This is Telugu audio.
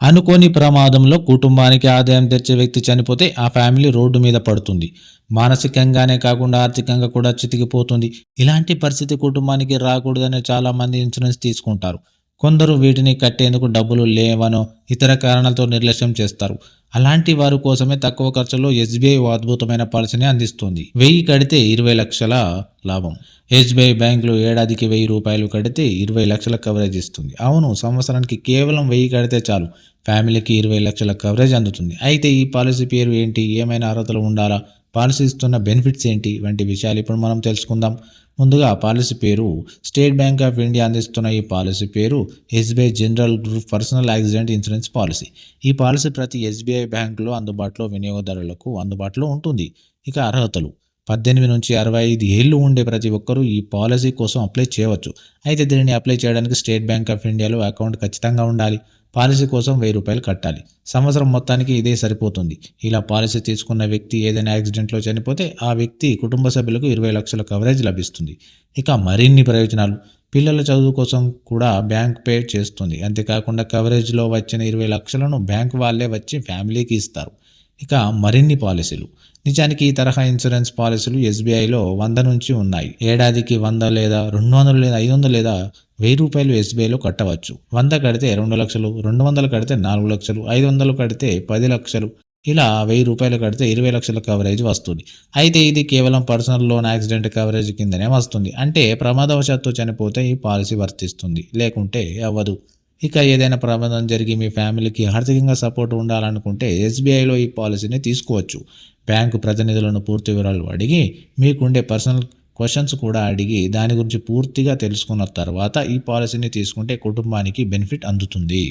అనుకోని ప్రమాదంలో కుటుంబానికి ఆదాయం తెచ్చే వ్యక్తి చనిపోతే ఆ ఫ్యామిలీ రోడ్డు మీద పడుతుంది. మానసికంగానే కాకుండా ఆర్థికంగా కూడా చితికిపోతుంది. ఇలాంటి పరిస్థితి కుటుంబానికి రాకూడదని చాలా మంది ఇన్సూరెన్స్ తీసుకుంటారు. కొందరు వీటిని కట్టేందుకు డబ్బులు లేవనో ఇతర కారణాలతో నిర్లక్ష్యం చేస్తారు. అలాంటి వారి కోసమే తక్కువ ఖర్చులో ఎస్బీఐ అద్భుతమైన పాలసీని అందిస్తుంది. వెయ్యి కడితే ఇరవై లక్షల లాభం. ఎస్బీఐ బ్యాంకులో ఏడాదికి వెయ్యి రూపాయలు కడితే ఇరవై లక్షల కవరేజ్ ఇస్తుంది. అవును సంవత్సరానికి కేవలం వెయ్యి కడితే చాలు. ఫ్యామిలీకి ఇరవై లక్షల కవరేజ్ అందుతుంది. అయితే ఈ పాలసీ పేరు ఏంటి? ఏమైనా అర్హతలు ఉండాలా? పాలసీ ఇస్తున్న బెనిఫిట్స్ ఏంటి వంటి విషయాలు ఇప్పుడు మనం తెలుసుకుందాం. ముందుగా పాలసీ పేరు స్టేట్ బ్యాంక్ ఆఫ్ ఇండియా అందిస్తున్న ఈ పాలసీ పేరు SBI general group personal accident insurance policy. ఈ పాలసీ ప్రతి ఎస్బీఐ బ్యాంకులో అందుబాటులో వినియోగదారులకు అందుబాటులో ఉంటుంది. ఇక అర్హతలు. పద్దెనిమిది నుంచి అరవై ఐదు ఏళ్ళు ఉండే ప్రతి ఒక్కరూ ఈ పాలసీ కోసం అప్లై చేయవచ్చు. అయితే దీనిని అప్లై చేయడానికి స్టేట్ బ్యాంక్ ఆఫ్ ఇండియాలో అకౌంట్ ఖచ్చితంగా ఉండాలి. పాలసీ కోసం వెయ్యి రూపాయలు కట్టాలి. సంవత్సరం మొత్తానికి ఇదే సరిపోతుంది. ఇలా పాలసీ తీసుకున్న వ్యక్తి ఏదైనా యాక్సిడెంట్లో చనిపోతే ఆ వ్యక్తి కుటుంబ సభ్యులకు ఇరవై లక్షల కవరేజ్ లభిస్తుంది. ఇక మరిన్ని ప్రయోజనాలు. పిల్లల చదువు కోసం కూడా బ్యాంక్ పే చేస్తుంది. అంతేకాకుండా కవరేజ్లో వచ్చిన ఇరవై లక్షలను బ్యాంక్ వాళ్ళే వచ్చి ఫ్యామిలీకి ఇస్తారు. ఇక మరిన్ని పాలసీలు. నిజానికి ఈ తరహా ఇన్సూరెన్స్ పాలసీలు ఎస్బీఐలో వంద నుంచి ఉన్నాయి. ఏడాదికి వంద లేదా రెండు వందలు లేదా ఐదు వందలు లేదా వెయ్యి రూపాయలు ఎస్బీఐలో కట్టవచ్చు. వంద కడితే రెండు లక్షలు రెండు వందలు కడితే నాలుగు లక్షలు ఐదు వందలు కడితే పది లక్షలు. ఇలా వెయ్యి రూపాయలు కడితే ఇరవై లక్షల కవరేజ్ వస్తుంది. అయితే ఇది కేవలం పర్సనల్ లోన్ యాక్సిడెంట్ కవరేజ్ కిందనే వస్తుంది. అంటే ప్రమాదవశాత్తు చనిపోతే ఈ పాలసీ వర్తిస్తుంది. లేకుంటే అవ్వదు. ఇక ఏదైనా ప్రమాదం జరిగి మీ ఫ్యామిలీకి ఆర్థికంగా సపోర్ట్ ఉండాలనుకుంటే ఎస్బీఐలో ఈ పాలసీని తీసుకోవచ్చు. బ్యాంకు ప్రతినిధులను పూర్తి వివరాలు అడిగి మీకుండే పర్సనల్ క్వశ్చన్స్ కూడా అడిగి దాని గురించి పూర్తిగా తెలుసుకున్న తర్వాత ఈ పాలసీని తీసుకుంటే కుటుంబానికి బెనిఫిట్ అందుతుంది.